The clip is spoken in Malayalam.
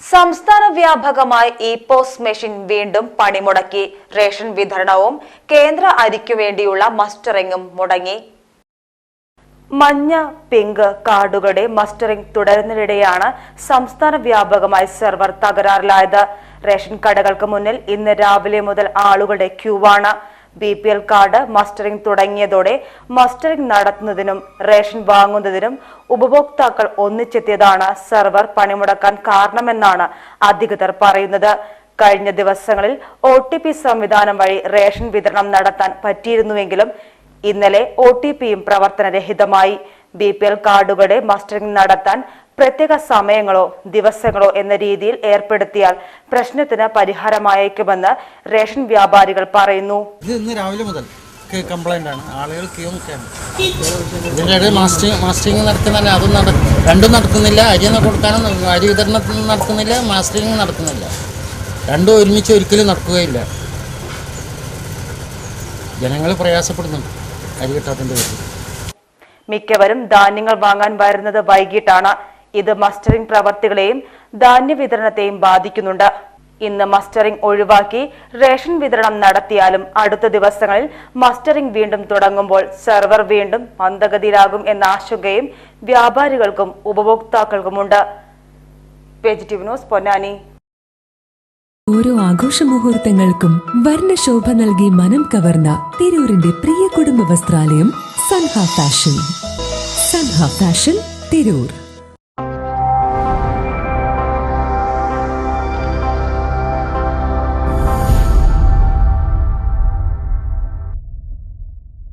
സംസ്ഥാന വ്യാപകമായി ഇ പോസ് മെഷീൻ വീണ്ടും പണിമുടക്കി. റേഷൻ വിതരണവും കേന്ദ്ര അരിക്കു വേണ്ടിയുള്ള മസ്റ്ററിംഗും മുടങ്ങി. മഞ്ഞ പിങ്ക് കാർഡുകളുടെ മസ്റ്ററിംഗ് തുടരുന്നതിനിടെയാണ് സംസ്ഥാന വ്യാപകമായി സെർവർ തകരാറിലായത്. റേഷൻ കടകൾക്ക് മുന്നിൽ ഇന്ന് രാവിലെ മുതൽ ആളുകളുടെ ക്യൂവാണ്. B P L card mustering തുടങ്ങിയതോടെ മസ്റ്ററിംഗ് നടത്തുന്നതിനും റേഷൻ വാങ്ങുന്നതിനും ഉപഭോക്താക്കൾ ഒന്നിച്ചെത്തിയതാണ് സെർവർ പണിമുടക്കാൻ കാരണമെന്നാണ് അധികൃതർ പറയുന്നത്. കഴിഞ്ഞ ദിവസങ്ങളിൽ ഒ ടി പി സംവിധാനം വഴി റേഷൻ വിതരണം നടത്താൻ പറ്റിയിരുന്നുവെങ്കിലും ഇന്നലെ ഒ ടി പിയും പ്രവർത്തനരഹിതമായി. ബി പി എൽ കാർഡുകളുടെ മസ്റ്ററിംഗ് നടത്താൻ പ്രത്യേക സമയങ്ങളോ ദിവസങ്ങളോ എന്ന രീതിയിൽ ഏർപ്പെടുത്തിയാൽ പ്രശ്നത്തിന് പരിഹാരമായേക്കുമെന്ന് റേഷൻ വ്യാപാരികൾ പറയുന്നു. അതും രണ്ടും നടത്തുന്നില്ല. അരി കൊടുക്കാനും അരി നടത്തുന്നില്ല നടത്തുന്നില്ല. രണ്ടും ഒരുമിച്ച് ഒരിക്കലും നടക്കുകയില്ല. ജനങ്ങൾ പ്രയാസപ്പെടുന്നുണ്ട് അരി കിട്ടാത്തതിന്റെ പേരിൽ. മിക്കവരും ധാന്യങ്ങൾ വാങ്ങാൻ വരുന്നത് വൈകിട്ടാണ്. ഇത് മസ്റ്ററിംഗ് പ്രവർത്തികളെയും ധാന്യ വിതരണത്തെയും ബാധിക്കുന്നുണ്ട്. ഇന്ന് മസ്റ്ററിംഗ് ഒഴിവാക്കി റേഷൻ വിതരണം നടത്തിയാലും അടുത്ത ദിവസങ്ങളിൽ മസ്റ്ററിംഗ് വീണ്ടും തുടങ്ങുമ്പോൾ സെർവർ വീണ്ടും മന്ദഗതിയിലാകും എന്ന ആശങ്കയും വ്യാപാരികൾക്കും ഉപഭോക്താക്കൾക്കുമുണ്ട്. ന്യൂസ് പൊന്നാനി. ഓരോ ആഘോഷ മുഹൂർത്തങ്ങൾക്കും വർണശോഭ നൽകി മനം കവർന്ന തിരൂരിന്റെ പ്രിയ കുടുംബ വസ്ത്രാലയം സൻഹ ഫാഷൻ. സൻഹ ഫാഷൻ തിരൂർ.